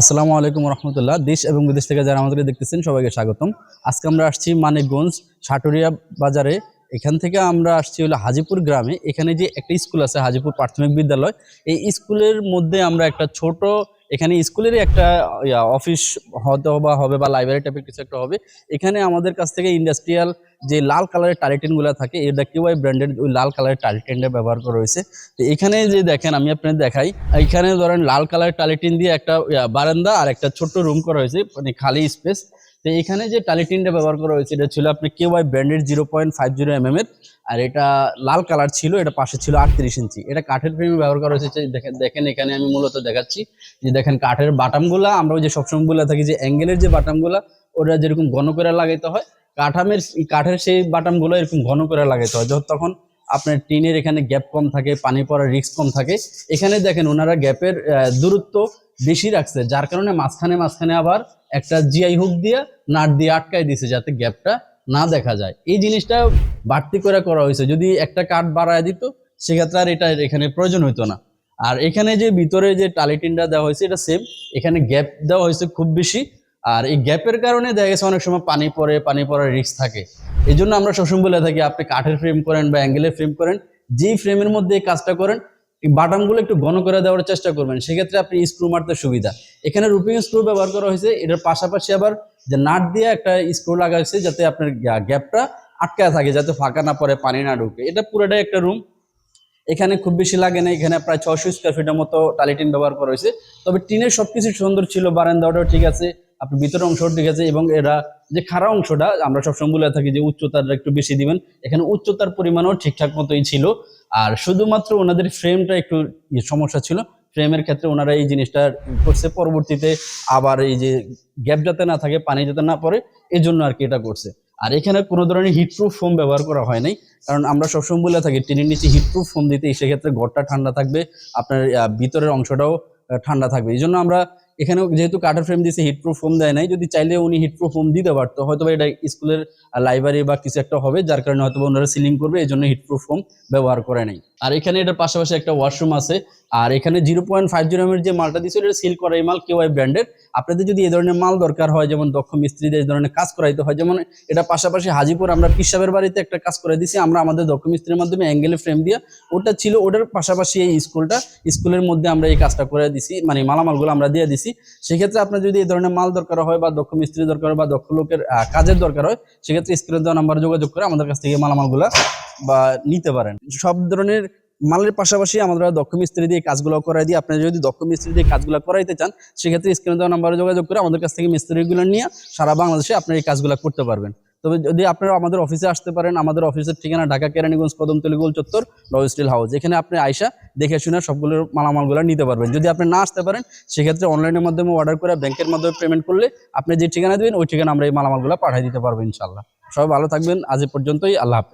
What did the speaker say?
আসসালামু আলাইকুম রহমতুল্লাহ। দেশ এবং বিদেশ থেকে যারা আমাদেরকে দেখতেছেন, সবাইকে স্বাগতম। আজকে আমরা আসছি মানিকগঞ্জ সাটুরিয়া বাজারে। এখান থেকে আমরা আসছি হলো হাজিপুর গ্রামে। এখানে যে একটা স্কুল আছে, হাজিপুর প্রাথমিক বিদ্যালয়, এই স্কুলের মধ্যে আমরা একটা ছোট, এখানে স্কুলেরই একটা অফিস হয়তো বা হবে বা লাইব্রেরি টাইপের কিছু একটা হবে। এখানে আমাদের কাছ থেকে ইন্ডাস্ট্রিয়াল যে লাল কালারের টালিটেনগুলো থাকে, এটা কিউআই ব্র্যান্ডের ওই লাল কালারের টালিটেনটা ব্যবহার করা হয়েছে। তো এখানে যে দেখেন, আমি আপনাদের দেখাই, এখানে ধরেন লাল কালারের টালিটিন দিয়ে একটা বারান্দা আর একটা ছোট্ট রুম করা হয়েছে মানে খালি স্পেস। তো এখানে যে টালিটিনটা ব্যবহার করা হয়েছে, এটা ছিল আপনি কেউ ওয়াই ব্র্যান্ডের zero point five zero M এর আর এটা লাল কালার ছিল, এটা পাশে ছিল আটত্রিশ ইঞ্চি। এটা কাঠের ফ্রেমে ব্যবহার করা হয়েছে দেখেন দেখেন এখানে আমি মূলত দেখাচ্ছি, যে দেখেন কাঠের বাটামগুলা, আমরা ওই যে সবসময় বলে থাকি যে অ্যাঙ্গেলের যে বাটামগুলা ওটা যেরকম ঘন করে লাগাইতে হয় কাঠামের কাঠের সেই বাটামগুলো এরকম ঘন করে লাগাইতে হয়। তখন আপনার টিনের এখানে গ্যাপ কম থাকে, পানি পড়ার রিস্ক কম থাকে। এখানে দেখেন ওনারা গ্যাপের দূরত্ব বেশি রাখছে, যার কারণে মাঝখানে মাঝখানে আবার একটা জিআই হুক দিয়ে নাট দিয়ে আটকায় দিছে যাতে গ্যাপটা না দেখা যায়। এই জিনিসটা বাড়তি করে করা হয়েছে। যদি একটা কাঠ বাড়ায় দিত, সেক্ষেত্রে আর এটা এখানে প্রয়োজন হতো না। আর এখানে যে ভিতরে যে টালিটিনটা দেওয়া হয়েছে, এটা সেম এখানে গ্যাপ দেওয়া হয়েছে খুব বেশি। আর এই গ্যাপের কারণে দেখা গেছে অনেক সময় পানি পড়ে, পানি পড়ার রিস্ক থাকে। এই জন্য আমরা সবসময় বলে থাকি, আপনি কাঠের ফ্রেম করেন বা অ্যাঙ্গেলের ফ্রেম করেন, যেই ফ্রেমের মধ্যে এই কাজটা করেন, এই বাটামগুলো একটু ঘন করে দেওয়ার চেষ্টা করবেন। সেক্ষেত্রে আপনি স্ক্রু মারতে সুবিধা। এখানে রুপিং স্ক্রু ব্যবহার করা হয়েছে, এটার পাশাপাশি আবার যে নাট দিয়ে একটা স্ক্রু লাগা হয়েছে যাতে আপনার গ্যাপটা আটকায় থাকে, যাতে ফাঁকা না পড়ে, পানি না ঢুকে। এটা পুরোটাই একটা রুম এখানে খুব বেশি লাগে না, এখানে প্রায় ছশো স্কোয়ার ফিটের মতো টালিটিন ব্যবহার করা হয়েছে। তবে টিনের সবকিছু সুন্দর ছিল, বারান্দাটাও ঠিক আছে। আপনার ভিতরের অংশও ঠিক আছে এবং এরা যে খাড়া অংশটা, আমরা সবসময় বলে থাকি যে উচ্চতাটা একটু বেশি দিবেন। এখানে উচ্চতার পরিমাণও ঠিকঠাক মতোই ছিল। আর শুধুমাত্র ওনাদের ফ্রেমটা একটু ইয়ে সমস্যা ছিল। ফ্রেমের ক্ষেত্রে ওনারা এই জিনিসটা করছে। পরবর্তীতে আবার এই যে গ্যাপ যাতে না থাকে, পানি যাতে না পড়ে এই জন্য আর কি এটা করছে। আর এখানে কোনো ধরনের হিটপ্রুফ ফোম ব্যবহার করা হয় নাই। কারণ আমরা সবসময় বলে থাকি, টিনের নিচে হিটপ্রুফ ফোম দিতে, সেক্ষেত্রে ঘরটা ঠান্ডা থাকবে। আপনার ভিতরের অংশটাও ঠান্ডা থাকবে। এই জন্য আমরা এখানে যেহেতু কাটার ফ্রেম দিয়েছে হিটপ্রুফ ফোম দেয় নাই, যদি চাইলে উনি হিটপ্রুফ ফোম দিতে পারতো হয়তো এটা স্কুলের লাইব্রেরি বা কিছু একটা হবে, যার কারণে হয়তো ওনারা সিলিং করবে এই জন্য হিটপ্রুফ ফোম ব্যবহার করে নাই। আর এখানে এটার পাশাপাশি একটা ওয়াশরুম আছে আর এখানে জিরো পয়েন্ট ফাইভ জিরো এর যে মালটা দিচ্ছে এটা সিল করা এই মাল কেউ ব্র্যান্ডের আপনাদের যদি এই ধরনের মাল দরকার হয়, যেমন দক্ষ মিস্ত্রিদের এই ধরনের কাজ করাইতে হয়, যেমন এটা পাশাপাশি হাজিপুর আমরা পিসাবের বাড়িতে একটা কাজ করে দিছি আমরা আমাদের দক্ষ মিস্ত্রির মাধ্যমে অ্যাঙ্গেলে ফ্রেম দিয়ে, ওটা ছিল, ওটার পাশাপাশি এই স্কুলটা, স্কুলের মধ্যে আমরা এই কাজটা করে দিছি মানে মালামালগুলো আমরা দিয়ে দিছি সেক্ষেত্রে আপনার যদি এই ধরনের মাল দরকার হয় বা দক্ষ মিস্ত্রি দরকার হয় বা দক্ষ লোকের কাজের দরকার হয়, সেক্ষেত্রে স্ক্রিনে দেওয়া নাম্বার যোগাযোগ করে আমাদের কাছ থেকে মালামালগুলো বা নিতে পারেন। সব ধরনের মালের পাশাপাশি আমরা দক্ষ মিস্ত্রি দিয়ে কাজগুলো করাই দিই আপনি যদি দক্ষ মিস্ত্রি দিয়ে কাজগুলো করাইতে চান, সেক্ষেত্রে স্ক্রিনে দেওয়া নাম্বারে যোগাযোগ করে আমাদের কাছ থেকে মিস্ত্রিগুলো নিয়ে সারা বাংলাদেশে আপনি এই কাজগুলো করতে পারবেন। তবে যদি আপনারা আমাদের অফিসে আসতে পারেন, আমাদের অফিসের ঠিকানা ঢাকা কেরানীগঞ্জ কদমতলি চত্বর রয় স্টিল হাউস। এখানে আপনি আইসা দেখে শুনে সবগুলোর মালামালগুলো নিতে পারবেন। যদি আপনি না আসতে পারেন, সেক্ষেত্রে অনলাইনের মাধ্যমে অর্ডার করে ব্যাংকের মাধ্যমে পেমেন্ট করলে আপনি যে ঠিকানা দেবেন, ওই ঠিকানা আমরা এই মালামালগুলো পাঠিয়ে দিতে পারব ইনশাল্লাহ সবাই ভালো থাকবেন। আজ পর্যন্তই। আল্লাহ হাফেজ।